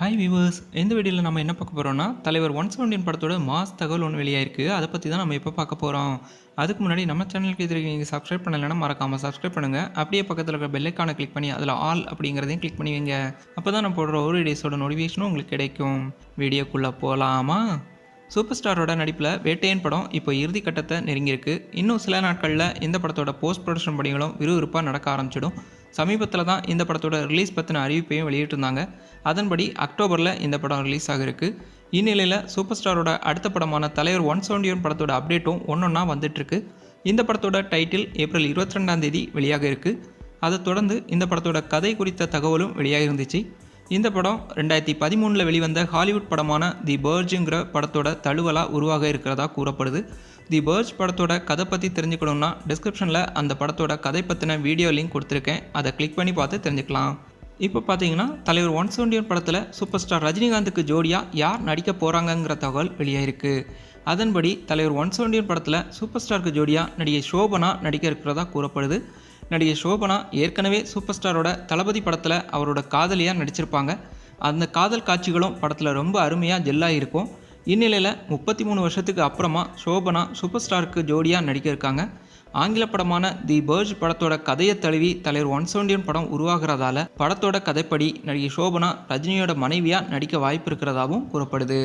Hi viewers இந்த வீடியோவில் நம்ம என்ன பார்க்க போகிறோம்னா தலைவர் ஒன் செவன்டீன் படத்தோட மாஸ் தகவல் ஒன்று வெளியாயிருக்கு. அதை பற்றி தான் நம்ம இப்போ பார்க்க போகிறோம் அதுக்கு முன்னாடி நம்ம சேனலுக்கு இது நீங்கள் சப்ஸ்கிரைப் பண்ணலைன்னா மறக்காமல் சப்ஸ்கிரைப் பண்ணுங்கள் அப்படியே பக்கத்தில் இருக்கிற பெல்லைக்கான கிளிக் பண்ணி அதில் ஆல் அப்படிங்கிறதையும் கிளிக் பண்ணி வைங்க. அப்போ தான் நான் போடுற ஒரு டேஸோட நோட்டிஃபிகேஷனும் உங்களுக்கு கிடைக்கும். வீடியோக்குள்ளே போகலாமா சூப்பர் ஸ்டாரோட நடிப்பில் வேட்டையன் படம் இப்போ இறுதி கட்டத்தை நெருங்கியிருக்கு. இன்னும் சில நாட்களில் இந்த படத்தோட போஸ்ட் ப்ரொடக்ஷன் பணிகளும் விறுவிறுப்பாக நடக்க ஆரம்பிச்சிடும். சமீபத்தில் தான் இந்த படத்தோட ரிலீஸ் பற்றின அறிவிப்பையும் வெளியிட்டிருந்தாங்க. அதன்படி அக்டோபரில் இந்த படம் ரிலீஸ் ஆகிருக்கு இந்நிலையில் சூப்பர் ஸ்டாரோட அடுத்த படமான தலைவர் ஒன் செவன்டி ஒன் படத்தோட அப்டேட்டும் ஒன்றொன்னா வந்துட்டுருக்கு. இந்த படத்தோட டைட்டில் ஏப்ரல் இருபத்தி ரெண்டாம் தேதி வெளியாக இருக்குது அதைத் தொடர்ந்து இந்த படத்தோட கதை குறித்த தகவலும் வெளியாக இருந்துச்சு இந்த படம் ரெண்டாயிரத்தி பதிமூணில் வெளிவந்த ஹாலிவுட் படமான தி பேர்ஜுங்கிற படத்தோட தழுவலாக உருவாக இருக்கிறதா கூறப்படுது. தி பேர்ஜ் படத்தோட கதை பற்றி தெரிஞ்சுக்கணும்னா டிஸ்கிரிப்ஷனில் அந்த படத்தோட கதை பற்றின வீடியோ லிங்க் கொடுத்துருக்கேன். அதை கிளிக் பண்ணி பார்த்து தெரிஞ்சுக்கலாம். இப்போ பார்த்தீங்கன்னா தலைவர் ஒன் செவன்டி படத்தில் சூப்பர் ஸ்டார் ரஜினிகாந்துக்கு ஜோடியாக யார் நடிக்க போகிறாங்கங்கிற தகவல் வெளியாயிருக்கு. அதன்படி தலைவர் ஒன் செவன்டி படத்தில் சூப்பர் ஸ்டாருக்கு ஜோடியாக நடிகை சோபனா நடிக்க இருக்கிறதா கூறப்படுது. நடிகை சோபனா ஏற்கனவே சூப்பர் ஸ்டாரோட தளபதி படத்தில் அவரோட காதலியாக நடிச்சிருப்பாங்க. அந்த காதல் காட்சிகளும் படத்தில் ரொம்ப அருமையாக ஜெல்லாக இருக்கும். இந்நிலையில் முப்பத்தி மூணு வருஷத்துக்கு அப்புறமா சோபனா சூப்பர் ஸ்டாருக்கு ஜோடியாக நடிக்க இருக்காங்க. ஆங்கில படமான தி பேர்ஜ் படத்தோட கதையை தழுவி தலைவர் ஒன் செவன்டியன் படம் உருவாகிறதால படத்தோட கதைப்படி நடிகை சோபனா ரஜினியோட மனைவியாக நடிக்க வாய்ப்பு இருக்கிறதாகவும் கூறப்படுது.